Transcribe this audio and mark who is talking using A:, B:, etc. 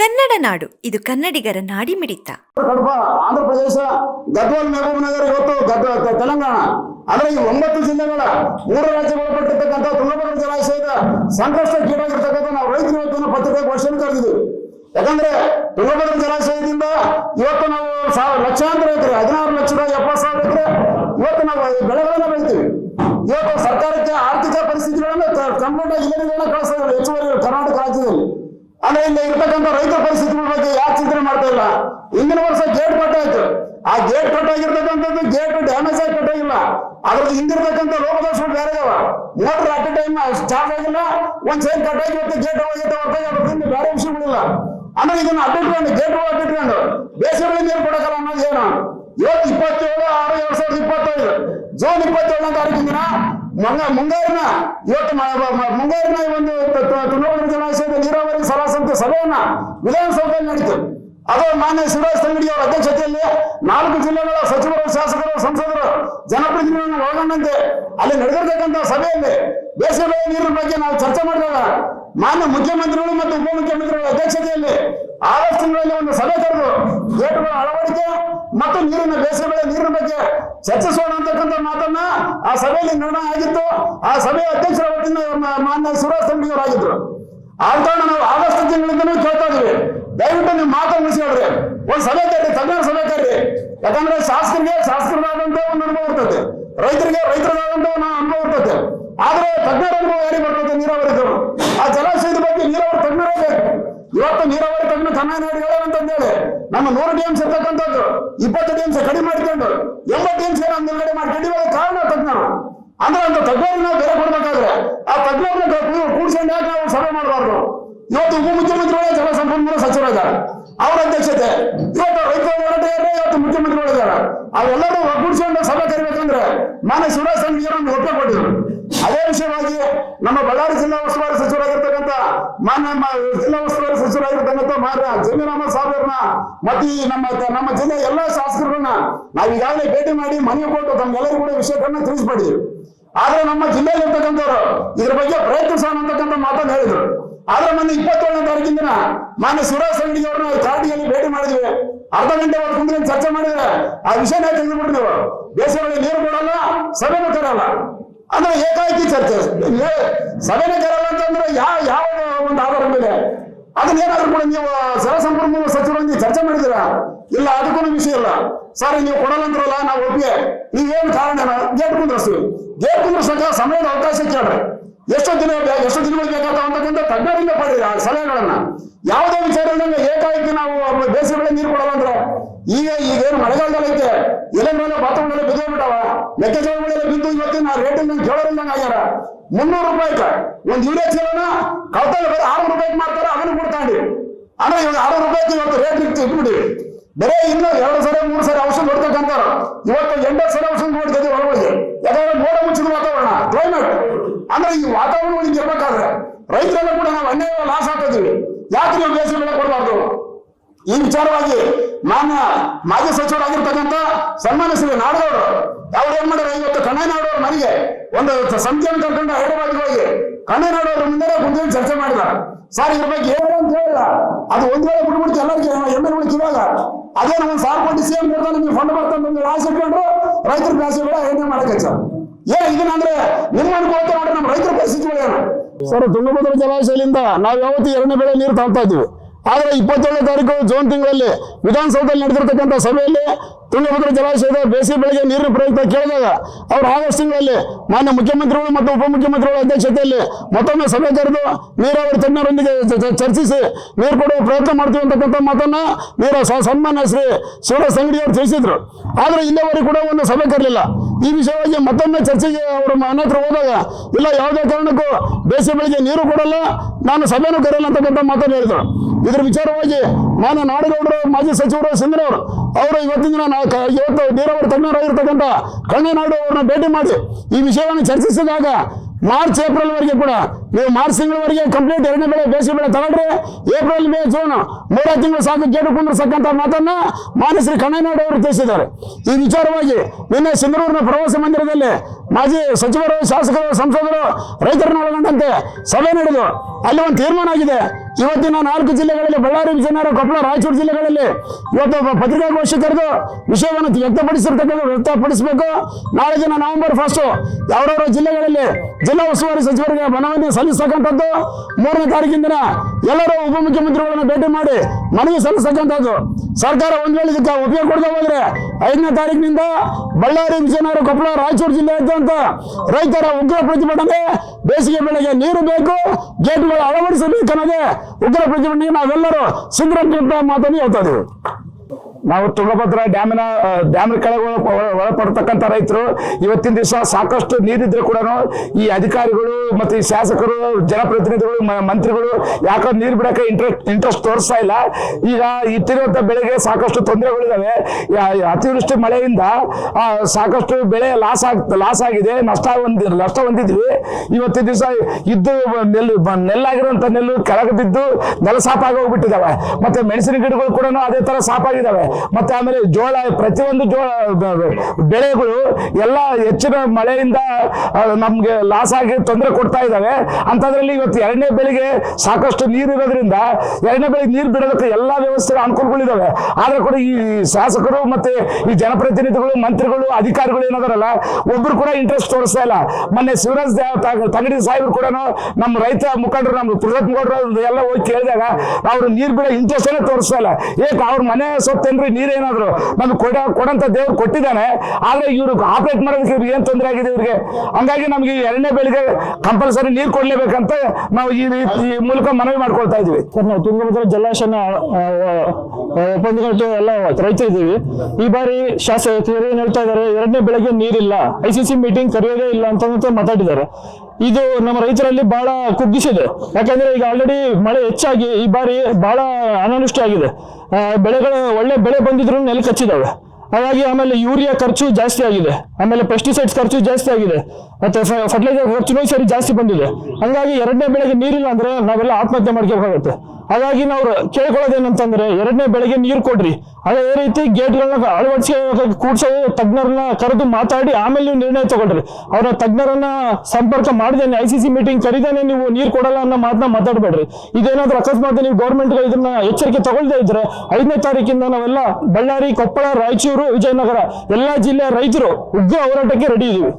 A: ಕನ್ನಡ ನಾಡು, ಇದು ಕನ್ನಡಿಗರ ನಾಡಿ
B: ಮಿಡಿತ ಆಂಧ್ರ ಪ್ರದೇಶ, ಗದ್ವಾಲ್ ಮಹಬೂಬ್ ನಗರ್ ಇವತ್ತು ತೆಲಂಗಾಣ. ಆದ್ರೆ ಈ ಒಂಬತ್ತು ಜಿಲ್ಲೆಗಳ ಮೂರು ರಾಜ್ಯಗಳು ಒಳಪಟ್ಟಿರ್ತಕ್ಕಂಥ ತುಂಗಭದ್ರ ಜಲಾಶಯದ ಸಂಕಷ್ಟಕ್ಕೀಡಾಗಿರ್ತಕ್ಕಂಥ ನಾವು ರೈತರು ಇವತ್ತಿನ ಪತ್ರಿಕೆ ಘೋಷಣೆ ಕರೆದಿದ್ದೀವಿ ಯಾಕಂದ್ರೆ ತುಂಗಭದ್ರ ಜಲಾಶಯದಿಂದ ಇವತ್ತು ನಾವು ಲಕ್ಷಾಂತರ ಎಕರೆ, ಹದಿನಾರು ಲಕ್ಷದ ಎಪ್ಪತ್ತು ಸಾವಿರ ಎಕರೆ ಇವತ್ತು ನಾವು ಬೆಳೆಗಳನ್ನ ಬೆಳಿತೀವಿ. ಇವತ್ತು ಸರ್ಕಾರಕ್ಕೆ ಆರ್ಥಿಕ ಪರಿಸ್ಥಿತಿಗಳನ್ನ ಕಂಪ್ಲೀಟ್ ಆಗಿ ಇಲ್ಲರಿಗಳನ್ನ ಕಳಿಸ್ತಾ ಹೆಚ್ಚುವರಿ ಕರ್ನಾಟಕ ರಾಜ್ಯದಲ್ಲಿ. ಅಂದ್ರೆ ಇಲ್ಲಿ ಇರ್ತಕ್ಕಂಥ ರೈತರ ಪರಿಸ್ಥಿತಿಗಳ ಬಗ್ಗೆ ಯಾಕೆ ಚಿಂತನೆ ಮಾಡ್ತಾ ಇಲ್ಲ? ಹಿಂದಿನ ವರ್ಷ ಗೇಟ್ ಕಟ್ಟಾಯ್ತು ಆ ಗೇಟ್ ಕಟ್ಟಾಗಿರ್ತಕ್ಕಂಥದ್ದು ಗೇಟ್ ಡ್ಯಾಮೇಜ್ ಆಗಿ ಕಟ್ಟಾಗಿಲ್ಲ ಅದ್ರದ್ದು ಹಿಂದಿರ್ತಕ್ಕಂಥ ಲೋಪದೋಷಗಳು ಬೇರೆ ಅದಾವ ಮೋಟರ್ ಅಟ್ ಟೈಮ್ ಸ್ಟಾರ್ಟ್ ಆಗಿಲ್ಲ. ಒಂದ್ ಸೈಡ್ ಕಟ್ಟಾಗಿ ಮತ್ತೆ ಗೇಟ್ ಹೋಗಿತ್ತೆ ಹೊರತಾಗಿ ಅದ್ರಿಂದ ಬೇರೆ ವಿಷಯಗಳಿಲ್ಲ. ಅಂದ್ರೆ ಇದನ್ನ ಅಡ್ಡಿಟ್ಕೊಂಡು ಗೇಟ್ ಅಡ್ಡಿಟ್ಕೊಂಡು ಬೇಸಿಗೆ ನೀರು ಕೊಡಕಲ್ಲ ಅನ್ನೋದು ಏನು? ಇವತ್ತು ಇಪ್ಪತ್ತೇಳು, ಆರು ಎರಡ್ ಸಾವಿರದ ಇಪ್ಪತ್ತೈದು. ಜೂನ್ ಇಪ್ಪತ್ತೇಳನೇ ತಾರೀಕಿನ ದಿನ ಮಂಗ ಮುಂಗಾರಿನ ಇವತ್ತು ಮುಂಗಾರಿನ ಒಂದು ತುಂಬ ಜಲಾಶಯದ ಸಲಹಾ ಸಭೆಯನ್ನ ವಿಧಾನಸೌಧದಲ್ಲಿ ನಡೀತು ಅದು ಮಾನ್ಯ ಶಿವರಾಜ್ ತಂಗಡಿ ಅವರ ಅಧ್ಯಕ್ಷತೆಯಲ್ಲಿ ನಾಲ್ಕು ಜಿಲ್ಲೆಗಳ ಸಚಿವರು, ಶಾಸಕರು, ಸಂಸದರು, ಜನಪ್ರತಿನಿಧಿಗಳನ್ನು ಒಳಗೊಂಡಂತೆ ಅಲ್ಲಿ ನಡೆದಿರ್ತಕ್ಕಂಥ ಸಭೆಯಲ್ಲಿ ಬೇಸಿಗೆ ನೀರಿನ ಬಗ್ಗೆ ನಾವು ಚರ್ಚೆ ಮಾಡಿದಾಗ ಮಾನ್ಯ ಮುಖ್ಯಮಂತ್ರಿಗಳು ಮತ್ತು ಉಪಮುಖ್ಯಮಂತ್ರಿಗಳ ಅಧ್ಯಕ್ಷತೆಯಲ್ಲಿ ಆಗಸ್ಟ್ ತಿಂಗಳಲ್ಲಿ ಒಂದು ಸಭೆ ಕರೆದು ಗೇಟ್ಗಳ ಅಳವಡಿಕೆ ಮತ್ತು ನೀರಿನ ಬೇಸಿಗೆ ನೀರಿನ ಬಗ್ಗೆ ಚರ್ಚಿಸೋಣ ಅಂತಕ್ಕಂಥ ಮಾತನ್ನ ಆ ಸಭೆಯಲ್ಲಿ ನಿರ್ಣಯ ಆಗಿತ್ತು. ಆ ಸಭೆಯ ಅಧ್ಯಕ್ಷರ ವತಿಯಿಂದ ಮಾನ್ಯ ಶಿವರಾಜ್ ತಂಗಡಿ ಆದ ಕಾರಣ ನಾವು ತಿಂಗಳಿಂದನೂ ಕೇಳ್ತಾ ಇದೀವಿ ದಯವಿಟ್ಟು ನೀವು ಮಾತನ್ನು ಮುಗಿಸ್ಕೊಳ್ರಿ ಒಂದ್ ಸಭೆ ಕರ್ರಿ, ತಜ್ಞರ ಸಭೆ ಕರ್ರಿ. ಯಾಕಂದ್ರೆ ಶಾಸಕರಿಗೆ ಶಾಸಕರದಾದಂತ ಒಂದು ಅನುಭವ ಇರ್ತದೆ. ರೈತರಿಗೆ ರೈತರದಾದಂತ ಒಂದು ಅನುಭವ ಇರ್ತದೆ. ಆದ್ರೆ ತಜ್ಞರ ಅನುಭವ ಯಾರಿಗೆ ಬರ್ತದೆ? ನೀರಾವರಿ ಆ ಜಲಾಶಯದ ಬಗ್ಗೆ ನೀರಾವರಿ ತಜ್ಞರೇ ಬೇಕು. ಇವತ್ತು ನೀರಾವರಿ ತಜ್ಞ ಕನ್ನಡ ಹೇಳಿ ನಮ್ಮ ನೂರು ಡಿ ಎಮ್ಸ್ ಇರ್ತಕ್ಕಂಥದ್ದು, ಇಪ್ಪತ್ತು ಡಿ ಕಡಿಮೆ ಮಾಡ್ಕೊಂಡು, ಎಂಬತ್ತು ಡಿ ನಾವು ನಿಲ್ಗಡೆ ಮಾಡ್ಕೊಂಡು ಇವಾಗ ಕಾರಣ ತಜ್ಞರು. ಅಂದ್ರೆ ಅಂತ ತಜ್ಞರಿಗೆ ನಾವು ಬೆಲೆ ಕೊಡ್ಬೇಕಾದ್ರೆ. ಆ ತಜ್ಞರನ್ನ ಕೂಡಿಸ್ಕೊಂಡು ಯಾಕೆ ನಾವು ಸಭೆ ಮಾಡಬಾರ್ದು? ಇವತ್ತು ಉಪಮುಖ್ಯಮಂತ್ರಿಗಳೇ ಜಲಸಂಪನ್ಮೂಲ ಸಚಿವರಿದ್ದಾರೆ ಅವರ ಅಧ್ಯಕ್ಷತೆ. ಇವತ್ತು ರೈತ ಹೋರಾಟಗಾರರೇ ಇವತ್ತು ಮುಖ್ಯಮಂತ್ರಿಗಳಿದ್ದಾರೆ ಅವರೆಲ್ಲರೂ ಒಗ್ಗೂಡಿಸಿಕೊಂಡು ಸಭೆ ಕರಿಬೇಕಂದ್ರೆ ಮಾನ್ಯ ಶಿವರಾಜ್ ಸಂಘಿಯರನ್ನು ಒಪ್ಪಿಗೆ ಕೊಟ್ಟಿದ್ರು. ಅದೇ ವಿಷಯವಾಗಿ ನಮ್ಮ ಬಳ್ಳಾರಿ ಜಿಲ್ಲಾ ಉಸ್ತುವಾರಿ ಸಚಿವರಾಗಿರ್ತಕ್ಕಂಥ ಮಾನ್ಯ ಜಿಲ್ಲಾ ಉಸ್ತುವಾರಿ ಸಚಿವರಾಗಿರ್ತಕ್ಕಂಥ ಮಾನ್ಯ ಜಮೀರ್ ಅಹಮದ್ ಸಾಹೇಬ್ರನ್ನ ಮತ್ತು ನಮ್ಮ ನಮ್ಮ ಜಿಲ್ಲೆಯ ಎಲ್ಲಾ ಶಾಸಕರನ್ನ ನಾವು ಈಗಾಗಲೇ ಭೇಟಿ ಮಾಡಿ ಮನೆ ಕೊಟ್ಟು ತಮ್ಗೆಲ್ಲರಿಗೂ ಕೂಡ ವಿಷಯಗಳನ್ನ ತಿಳಿಸ್ಬಿಡಿ ಆದ್ರೆ ನಮ್ಮ ಜಿಲ್ಲೆಯಲ್ಲಿ ಇರ್ತಕ್ಕಂಥವ್ರು ಇದ್ರ ಬಗ್ಗೆ ಪ್ರಯತ್ನಿಸೋಣ ಅಂತಕ್ಕಂಥ ಮಾತನ್ನು ಹೇಳಿದ್ರು. ಆದ್ರೆ ಮೊನ್ನೆ ಇಪ್ಪತ್ತೇಳನೇ ತಾರೀಕಿನ ದಿನ ಮಾನ್ಯ ಸುರೇಶ್ ಅಂಗಡಿ ಅವ್ರನ್ನ ಕಾರಟಿಯಲ್ಲಿ ಭೇಟಿ ಮಾಡಿದ್ವಿ. ಅರ್ಧ ಗಂಟೆ ಹೊತ್ತು ಕುಂದ್ರೆ ಚರ್ಚೆ ಮಾಡಿದ್ರೆ ಆ ವಿಷಯನೇ ತೆಗೆದುಬಿಟ್ಟು ದೇಶಗಳಲ್ಲಿ ನೀರು ಕೊಡಲ್ಲ, ಸಭೆನೂ ಕರಲ್ಲ. ಅಂದ್ರೆ ಏಕಾಏಕಿ ಚರ್ಚೆ. ಸಭೆನೇ ಕರಲ್ಲ ಅಂತಂದ್ರೆ ಯಾವ ಯಾವ ಒಂದು ಆಧಾರ ಮೇಲೆ? ಅದನ್ನ ಏನಾದ್ರು ಕೂಡ ನೀವು ಜಲಸಂಪನ್ಮೂಲ ಸಚಿವರೊಂದಿಗೆ ಚರ್ಚೆ ಮಾಡಿದಿರಾ ಇಲ್ಲ, ಅದಕ್ಕೂ ವಿಷಯ ಇಲ್ಲ. ಸರ್, ನೀವು ಕೊಡಲ್ಲ ಅಂದ್ರಲ್ಲ, ನಾವು ಒಪ್ಪಿಗೆ. ನೀವೇನು ಕಾರಣ? ಗೇಟ್ ಕುಂದ್ರಸ್ತೀವಿ. ಗೇಟ್ ಕುಂದ್ರಸಕ ಸಮಯದ ಅವಕಾಶ ಕೇಳ್ರಿ. ಎಷ್ಟು ದಿನ ಎಷ್ಟೋ ದಿನಗಳು ಬೇಕಾಗ್ತಾವ ಅಂತಕ್ಕಂಥ ತಜ್ಞರಿಂದ ಪಡೆಯಿರಿ ಆ ಸಲಹೆಗಳನ್ನ. ಯಾವುದೇ ವಿಚಾರ ಇಲ್ದಂಗೆ ಏಕಾಏಕಿ ನಾವು ಬೇಸಿಗೆ ನೀರು ಕೊಡಲ್ಲ ಅಂದ್ರೆ ಈಗ ಈಗ ಏನು ಮಳೆಗಾಲದಲ್ಲಿ ಐತೆ. ಎಲೆ ಮೇಲೆ ಬಾತ್ರೂಮ್ನೆಲ್ಲ ಬಿದ್ದೋಗ್ಬಿಟ್ಟವ ಮೆಕ್ಕೆಜೋಳ ಮೇಲೆ ಬಿದ್ದು ಇವತ್ತಿನ ರೇಟ್ ನಂಗೆ ಕೇಳೋರಿಲ್ದಂಗೆ ಆಗ್ಯಾರ. ಮುನ್ನೂರು ರೂಪಾಯಿಕ ಒಂದು ಯೂರಿಯಾ ಚೀಲನ ಕಳ್ತಾಳೆ ಬರೀ ಆರ್ನೂರು ರೂಪಾಯಿಗೆ ಮಾಡ್ತಾರೆ ಅದನ್ನು ಕೊಡ್ತಾಂಡಿ. ಅಂದ್ರೆ ಇವಾಗ ಆರ್ನೂರು ರೂಪಾಯಿಗೆ ಇವತ್ತು ರೇಟ್ ಇಟ್ಟು ಇಟ್ಬಿಡಿ. ಬರೇ ಇನ್ನು ಎರಡು ಸರಿ, ಮೂರು ಸರಿ ಔಷಧ ಹೊಡ್ತಕ್ಕಂತಾರ ಇವತ್ತು ಎಂಟತ್ತು ಸರಿ ಔಷಧ ಹೊಡ್ತಿದ್ವಿ ಒಳಗೊಳಗೆ ಯಾಕಂದ್ರೆ ಮೋಡ ಮುಚ್ಚಿದ ವಾತಾವರಣ. ಕ್ಲೈಮೇಟ್ ಅಂದ್ರೆ ಈ ವಾತಾವರಣ ಇರ್ಬೇಕಾದ್ರೆ ರೈತರೆಲ್ಲ ಕೂಡ ನಾವು ಅನ್ಯಾಯ ಲಾಸ್ ಹಾಕಿದ್ವಿ ಯಾಕೆ ನೀವು ಬೇಸಿಗೆ ಬೆಳೆ ಕೊಡಬಾರ್ದು. ಈ ವಿಚಾರವಾಗಿ ಮಾನ್ಯ ಮಾಜಿ ಸಚಿವರಾಗಿರ್ತಕ್ಕಂಥ ಸನ್ಮಾನ್ಯ ಶ್ರೀ ನಾಡಗೌಡರು, ಅವ್ರು ಏನ್ ಮಾಡ್ಯಾರ? ಇವತ್ತು ಕಣ್ಣಯ್ಯನವರವ್ರ ಮನೆಗೆ ಒಂದು ಸಮಿತಿಯನ್ನು ಕರ್ಕೊಂಡು ಹೈದರಾಬಾದ್ಗೆ ಹೋಗಿ ಕಣ್ಣಯ್ಯನವರವ್ರ ಮುಂದೆ ಕುಂತ್ಕೊಂಡು ಚರ್ಚೆ ಮಾಡಿದ ಸರ್, ಇದ್ರ ಬಗ್ಗೆ ಏನು ಅಂತ ಹೇಳಿಲ್ಲ. ಅದು ಒಂದ್ ವೇಳೆ ಬಿಟ್ಬಿಡ್ತು, ಎಲ್ಲರಿಗೆ ಎಮ್ಮೆ ಇವಾಗ ಅದೇನು ನಮ್ಮ ಸಾವಿರ ಕೋಟಿ ಸಿಎಂ ಕೊಡ್ತಾನೆ ನೀವು ಫಂಡ್ ನಿಮ್ಗೆ ಆಸೆ ಇಟ್ಕೊಂಡ್ರು ರೈತರ ಪ್ಯಾಸೆ ಬೇಡ, ಏನೇ ಮಾಡಕ್ಕೆ ಏ ಇದನ್ನಂದ್ರೆ ನಿಮ್ಮ ಅನುಕೂಲತೆ ಮಾಡಿ ನಮ್ಮ ರೈತರ ಪರಿಸ್ಥಿತಿ ಏನು ಸರ್ ತುಂಗಭದ್ರ ಜಲಾಶಯದಿಂದ ನಾವು ಯಾವತ್ತು ಎರಡನೇ ಬೆಳೆ ನೀರು ತಾಳ್ತಾ ಇದ್ದೀವಿ. ಆದ್ರೆ ಇಪ್ಪತ್ತೇಳನೇ ತಾರೀಕು ಜೂನ್ ತಿಂಗಳಲ್ಲಿ ವಿಧಾನಸೌಧದಲ್ಲಿ ನಡೆದಿರ್ತಕ್ಕಂಥ ಸಭೆಯಲ್ಲಿ ತುಂಗಭದ್ರಾ ಜಲಾಶಯದ ಬೇಸಿಗೆ ಬೆಳೆಗೆ ನೀರಿನ ಪ್ರಯುಕ್ತ ಕೇಳಿದಾಗ ಅವರು ಆಗಸ್ಟ್ ತಿಂಗಳಲ್ಲಿ ಮಾನ್ಯ ಮುಖ್ಯಮಂತ್ರಿಗಳು ಮತ್ತು ಉಪಮುಖ್ಯಮಂತ್ರಿಗಳ ಅಧ್ಯಕ್ಷತೆಯಲ್ಲಿ ಮತ್ತೊಮ್ಮೆ ಸಭೆ ಕರೆದು ನೀರಾವರಿ ತಜ್ಞರೊಂದಿಗೆ ಚರ್ಚಿಸಿ ನೀರು ಕೊಡುವ ಪ್ರಯತ್ನ ಮಾಡ್ತೀವಿ ಅಂತಕ್ಕಂಥ ಮಾತನ್ನ ನೀರ ಸನ್ಮಾನ್ಯ ಶ್ರೀ ಶಿವರಾಜ್ ಸಂಗಡಿ ಅವರು ತಿಳಿಸಿದ್ರು. ಆದರೆ ಇಲ್ಲಿವರೆಗೂ ಕೂಡ ಒಂದು ಸಭೆ ಕರಲಿಲ್ಲ. ಈ ವಿಷಯವಾಗಿ ಮತ್ತೊಮ್ಮೆ ಚರ್ಚೆಗೆ ಅವರು ಹತ್ರ ಹೋದಾಗ, ಇಲ್ಲ ಯಾವುದೇ ಕಾರಣಕ್ಕೂ ಬೇಸಿಗೆ ಬೆಳೆಗೆ ನೀರು ಕೊಡಲ್ಲ, ನಾನು ಸಭೆನೂ ಕರೆಯಲ್ಲ ಅಂತಕ್ಕಂಥ ಮಾತನ್ನು ಹೇಳಿದ್ರು. ಇದರ ವಿಚಾರವಾಗಿ ಮಾನ್ಯ ನಾಡಗೌಡರು, ಮಾಜಿ ಸಚಿವರು ಸಿಂಧನವರು, ಅವರು ಇವತ್ತಿನ ದಿನ ಇವತ್ತು ನೀರಾವರಿ ತಜ್ಞರಾಗಿರ್ತಕ್ಕಂಥ ಕಣ್ಣನಾಡು ಅವ್ರನ್ನ ಭೇಟಿ ಮಾಡಿ ಈ ವಿಷಯವನ್ನು ಚರ್ಚಿಸಿದಾಗ ಮಾರ್ಚ್ ಏಪ್ರಿಲ್ ವರೆಗೆ ಕೂಡ ನೀವು ಮಾರ್ಚ್ ತಿಂಗಳವರೆಗೆ ಕಂಪ್ಲೀಟ್ ಎರಡನೇ ಬೆಳೆ ಬೇಸಿಗೆ ಬೆಳೆ ತಗೊಂಡ್ರೆ ಏಪ್ರಿಲ್, ಮೇ, ಜೂನ್ ಮೂರೇ ತಿಂಗಳು ಸಾಕು ಗೇಟು ಕುಂದ್ರಸಕ್ಕಂತ ಮಾತನ್ನ ಮಾನ್ಯ ಶ್ರೀ ಕಣ್ಣನಾಡು ಅವರು ತಿಳಿಸಿದ್ದಾರೆ. ಈ ವಿಚಾರವಾಗಿ ನಿನ್ನೆ ಸಿಂಧನೂರಿನ ಪ್ರವಾಸ ಮಂದಿರದಲ್ಲಿ ಮಾಜಿ ಸಚಿವರು, ಶಾಸಕರು, ಸಂಸದರು, ರೈತರನ್ನ ಒಳಗೊಂಡಂತೆ ಸಭೆ ನಡೆದು
C: ಅಲ್ಲಿ ಒಂದು ತೀರ್ಮಾನ ಆಗಿದೆ. ಇವತ್ತಿನ ನಾಲ್ಕು ಜಿಲ್ಲೆಗಳಲ್ಲಿ ಬಳ್ಳಾರಿ ವಿಜಯನಗರ ಕೊಪ್ಪಳ, ರಾಯಚೂರು ಜಿಲ್ಲೆಗಳಲ್ಲಿ ಇವತ್ತು ಪತ್ರಿಕಾಗೋಷ್ಠಿ ಕರೆದು ವಿಷಯವನ್ನು ವ್ಯಕ್ತಪಡಿಸಿರ್ತಕ್ಕಂಥ ವ್ಯಕ್ತಪಡಿಸಬೇಕು. ನಾಳೆ ದಿನ ನವೆಂಬರ್ ಫಸ್ಟು ಯಾವ್ಯಾವ ಜಿಲ್ಲೆಗಳಲ್ಲಿ ಜಿಲ್ಲಾ ಉಸ್ತುವಾರಿ ಸಚಿವರಿಗೆ ಮನವಿಯನ್ನು ಸಲ್ಲಿಸ್ತಕ್ಕಂಥದ್ದು. ಮೂರನೇ ತಾರೀಕಿನ ಎಲ್ಲರೂ ಉಪಮುಖ್ಯಮಂತ್ರಿಗಳನ್ನು ಭೇಟಿ ಮಾಡಿ ಮನವಿ ಸಲ್ಲಿಸ್ತಕ್ಕಂಥದ್ದು. ಸರ್ಕಾರ ಒಂದ್ ವೇಳೆ ಇದಕ್ಕೆ ಉಪಯೋಗ ಕೊಡದೆ ಹೋದ್ರೆ ಐದನೇ ತಾರೀಕಿನಿಂದ ಬಳ್ಳಾರಿ ವಿಜಯನಗರ ಕೊಪ್ಪಳ, ರಾಯಚೂರು ಜಿಲ್ಲೆ ಜಿಲ್ಲೆಯಾದ್ಯಂತ ರೈತರ ಉಗ್ರ ಪ್ರತಿಭಟನೆ ಬೇಸಿಗೆ ಬೆಳೆಗೆ ನೀರು ಬೇಕು ಗೇಟ್ಗಳು ಅಳವಡಿಸಬೇಕು ಅನ್ನೋದೇ ಉಗ್ರ ಪ್ರತಿಭಟನೆಗೆ ನಾವೆಲ್ಲರೂ ಸಿದ್ದರಾಮಯ್ಯ ಮಾತನ್ನು ಹೇಳ್ತಾ ಇದೀವಿ. ನಾವು ತುಂಗಭದ್ರಾ ಡ್ಯಾಮಿನ ಡ್ಯಾಮ್ ಕೆಳಗೆ ಒಳ- ಒಳ- ಒಳಪಡ್ತಕ್ಕಂಥ ರೈತರು, ಇವತ್ತಿನ ದಿವಸ ಸಾಕಷ್ಟು ನೀರಿದ್ರೆ ಕೂಡ ಈ ಅಧಿಕಾರಿಗಳು ಮತ್ತು ಈ ಶಾಸಕರು, ಜನಪ್ರತಿನಿಧಿಗಳು ಮಂತ್ರಿಗಳು ಯಾಕೋ ನೀರು ಬಿಡಕ್ಕೆ ಇಂಟ್ರೆಸ್ಟ್ ಇಂಟ್ರೆಸ್ಟ್ ತೋರಿಸ್ತಾ ಇಲ್ಲ. ಈಗ ಇಟ್ಟಿರುವಂಥ ಬೆಳೆಗೆ ಸಾಕಷ್ಟು ತೊಂದರೆಗಳಿದ್ದಾವೆ. ಅತಿವೃಷ್ಟಿ ಮಳೆಯಿಂದ ಸಾಕಷ್ಟು ಬೆಳೆ ಲಾಸ್ ಆಗ್, ಲಾಸ್ ಆಗಿದೆ. ನಷ್ಟ ಹೊಂದಿ ನಷ್ಟ ಹೊಂದಿದ್ವಿ. ಇವತ್ತಿನ ದಿವಸ ಇದ್ದು, ನೆಲ್ಲು ನೆಲ್ಲಾಗಿರುವಂತ ನೆಲ್ಲು ಕೆಳಗೆ ಬಿದ್ದು ನೆಲ ಸಾಪಾಗಿ ಹೋಗ್ಬಿಟ್ಟಿದಾವೆ ಮತ್ತೆ ಮೆಣಸಿನ ಗಿಡಗಳು ಕೂಡ ಅದೇ ತರ ಸಾಪಾಗಿದ್ದಾವೆ. ಮತ್ತೆ ಆಮೇಲೆ ಜೋಳ, ಪ್ರತಿಯೊಂದು ಜೋಳ, ಬೆಳೆಗಳು ಎಲ್ಲ ಹೆಚ್ಚಿನ ಮಳೆಯಿಂದ ನಮ್ಗೆ ಲಾಸ್ ಆಗಿ ತೊಂದರೆ ಕೊಡ್ತಾ ಇದ್ದಾವೆ. ಅಂತದ್ರಲ್ಲಿ ಇವತ್ತು ಎರಡನೇ ಬೆಳೆಗೆ ಸಾಕಷ್ಟು ನೀರು ಇರೋದ್ರಿಂದ ಎರಡನೇ ಬೆಳೆಗೆ ನೀರು ಬಿಡೋದಕ್ಕೆ ಎಲ್ಲಾ ವ್ಯವಸ್ಥೆ ಅನುಕೂಲಗಳಿದ್ದಾವೆ ಆದ್ರೆ ಕೂಡ ಈ ಶಾಸಕರು ಮತ್ತೆ ಈ ಜನಪ್ರತಿನಿಧಿಗಳು, ಮಂತ್ರಿಗಳು, ಅಧಿಕಾರಿಗಳು ಏನಾದಾರಲ್ಲ, ಒಬ್ರು ಕೂಡ ಇಂಟ್ರೆಸ್ಟ್ ತೋರಿಸ್ತಾ ಇಲ್ಲ. ಮೊನ್ನೆ ಶಿವರಾಜ್ ತಗಡಿ ಸಾಹೇಬ್ರು ಕೂಡ ನಮ್ಮ ರೈತ ಮುಖಂಡರು, ನಮ್ಮ ಪುರುಷತ್ ಮುಖಂಡರು ಎಲ್ಲ ಹೋಗಿ ಕೇಳಿದಾಗ ಅವ್ರು ನೀರ್ ಬಿಡೋ ಇಂಟ್ರೆಸ್ಟ್ ತೋರಿಸ್ತಾ ಇಲ್ಲ. ಏಕ್ ಅವ್ರ ಮನೆ ಸೊತ್ತೇನ್ರಿ? ನೀರೇನಾದ್ರು ನಮ್ಗೆ ಕೊಡ, ಕೊಡಂತ ದೇವ್ರು ಕೊಟ್ಟಿದ್ದಾನೆ, ಆದ್ರೆ ಇವ್ರು ಆಪರೇಟ್ ಮಾಡೋದಕ್ಕೆ ಇವ್ರಿಗೆ ಏನ್ ತೊಂದರೆ ಆಗಿದೆ ಇವ್ರಿಗೆ? ಹಂಗಾಗಿ ನಮ್ಗೆ ಈ ಎರಡನೇ ಬೆಳಿಗ್ಗೆ ಕಂಪಲ್ಸರಿ ನೀರು ಕೊಡ್ಲೇಬೇಕಂತ ನಾವು ಈ ರೀತಿ ಮೂಲಕ ಮನವಿ ಮಾಡ್ಕೊಳ್ತಾ ಇದೀವಿ
D: ನಾವು ತುಂಗಭದ್ರ ಜಲಾಶಯನ ಒಪ್ಪಂದಗಳು ಎಲ್ಲ ರೈತ ಇದ್ದೀವಿ. ಈ ಬಾರಿ ಶಾಸಕರು ಏನ್ ಹೇಳ್ತಾ ಇದ್ದಾರೆ, ಎರಡನೇ ಬೆಳಗ್ಗೆ ನೀರಿಲ್ಲ, ಐ ಸಿ ಸಿ ಮೀಟಿಂಗ್ ಕರೆಯೋದೇ ಇಲ್ಲ ಅಂತ ಮಾತಾಡಿದ್ದಾರೆ. ಇದು ನಮ್ಮ ರೈತರಲ್ಲಿ ಬಹಳ ಕುಗ್ಗಿಸಿದೆ. ಯಾಕಂದ್ರೆ ಈಗ ಆಲ್ರೆಡಿ ಮಳೆ ಹೆಚ್ಚಾಗಿ ಈ ಬಾರಿ ಬಹಳ ಅನಾವೃಷ್ಟಿ ಆಗಿದೆ. ಬೆಳೆಗಳು ಒಳ್ಳೆ ಬೆಳೆ ಬಂದಿದ್ರು ನೆಲ ಕಚ್ಚಿದಾವೆ. ಹಾಗಾಗಿ ಆಮೇಲೆ ಯೂರಿಯಾ ಖರ್ಚು ಜಾಸ್ತಿ ಆಗಿದೆ. ಆಮೇಲೆ ಪೆಸ್ಟಿಸೈಡ್ಸ್ ಖರ್ಚು ಜಾಸ್ತಿ ಆಗಿದೆ. ಮತ್ತೆ ಫರ್ಟಿಲೈಸರ್ ಖರ್ಚು ಸರಿ ಜಾಸ್ತಿ ಬಂದಿದೆ. ಹಂಗಾಗಿ ಎರಡನೇ ಬೆಳೆಗೆ ನೀರಿಲ್ಲ ಅಂದ್ರೆ ನಾವೆಲ್ಲ ಆತ್ಮಹತ್ಯೆ ಮಾಡ್ಕೋಬೇಕಾಗುತ್ತೆ. ಹಾಗಾಗಿ ನಾವು ಕೇಳ್ಕೊಳ್ಳೋದೇನಂತಂದ್ರೆ ಎರಡನೇ ಬೆಳಗ್ಗೆ ನೀರು ಕೊಡ್ರಿ. ಅದೇ ರೀತಿ ಗೇಟ್ಗಳನ್ನ ಅಳವಡಿಸಿ ಕೂಡ್ಸೋ ತಜ್ಞರನ್ನ ಕರೆದು ಮಾತಾಡಿ ಆಮೇಲೆ ನೀವು ನಿರ್ಣಯ ತಗೊಳ್ರಿ. ಅವರ ತಜ್ಞರನ್ನ ಸಂಪರ್ಕ ಮಾಡಿದೇನೆ ಐ ಸಿ ಸಿ ಮೀಟಿಂಗ್ ಕರೀದೇನೆ, ನೀವು ನೀರು ಕೊಡಲ್ಲ ಅನ್ನೋ ಮಾತನ್ನ ಮಾತಾಡಬೇಡ್ರಿ. ಇದೇನಾದ್ರೂ ಅಕಸ್ಮಾತ್ ನೀವು ಗೌರ್ಮೆಂಟ್ ಇದನ್ನ ಎಚ್ಚರಿಕೆ ತಗೊಳ್ದೇ ಇದ್ರೆ, ಐದನೇ ತಾರೀಕಿಂದ ನಾವೆಲ್ಲ ಬಳ್ಳಾರಿ, ಕೊಪ್ಪಳ, ರಾಯಚೂರು, ವಿಜಯನಗರ, ಎಲ್ಲಾ ಜಿಲ್ಲೆಯ ರೈತರು ಉಗ್ರ ಹೋರಾಟಕ್ಕೆ ರೆಡಿ ಇದೀವಿ.